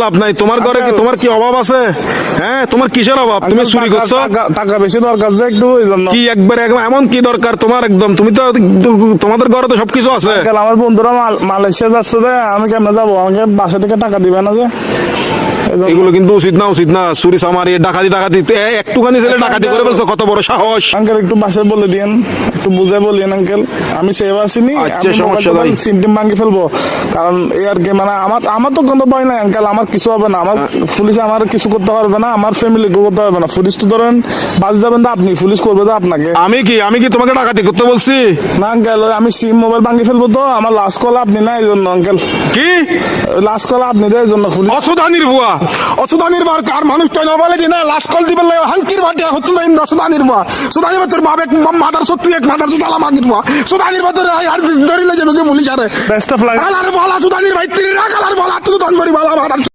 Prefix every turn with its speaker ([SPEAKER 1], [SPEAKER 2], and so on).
[SPEAKER 1] লাভ নাই। তোমার ঘরে কি তোমার কি অভাব আছে? হ্যাঁ তোমার কিসের অভাব? তুমি চুরি
[SPEAKER 2] টাকা-
[SPEAKER 1] করছ?
[SPEAKER 2] টাকা- বেশি দরকার যে একটু
[SPEAKER 1] কি একবার একবার এমন কি দরকার তোমার একদম? তুমি তো তোমাদের ঘরে তো সবকিছু আছে।
[SPEAKER 2] আমার বন্ধুরা মাল- মালয়েশিয়া যাচ্ছে যে আমি কেমনে যাব? আমাকে বাসা থেকে টাকা দিবে না যে।
[SPEAKER 1] এগুলো কিন্তু উচিত না উচিত না। চুরি চামারি ডাকাতি ডাকাতি। একটুখানি ছেলে ডাকাতি করে ফেলছো কত বড় সাহস।
[SPEAKER 2] আঙ্কেল একটু বাসায় বলে দিন একটু বুঝে বলিন আঙ্কেল। আমি সেভ আসিনি
[SPEAKER 1] আচ্ছা, সমস্যা নাই।
[SPEAKER 2] সিম টিম ভাঙি ফেলব। কারণ এই আর কি মানে আমার আমার তো কোনো ভয় নাই আঙ্কেল। আমার কিছু হবে না। আমার পুলিশ আমার কিছু করতে পারবে না আমার ফ্যামিলি করতে পারবে না। পুলিশ তো ধরেন বাস যাবেন তো আপনি পুলিশ করবে তো আপনাকে।
[SPEAKER 1] আমি কি আমি কি তোমাকে ডাকাতি করতে বলছি?
[SPEAKER 2] না আঙ্কেল আমি সিম মোবাইল ভাঙি ফেলব তো। আমার লাস্ট কল আপনি না এই জন্য আঙ্কেল।
[SPEAKER 1] কি?
[SPEAKER 2] লাস্ট কল আপনি দেয় এই জন্য পুলিশ
[SPEAKER 1] অসুধানির ভুয়া। অসুধানির বার আর মানুষ তো নবলে দিনা লাশ কল দিবে লাগে হাঙ্কির বাটে হতো না ইন্দা মা ভুয়া সুধানির তোর বাপ এক মাদার সত্তু এক মাদার সুদালা মাগির মা। সুধানির বাতর আর ধরিলে যাবে কি বলি যারে
[SPEAKER 2] বেস্ট অফ লাইফ
[SPEAKER 1] আলার বলা সুধানির ভাই তিন রাখ করি বলা।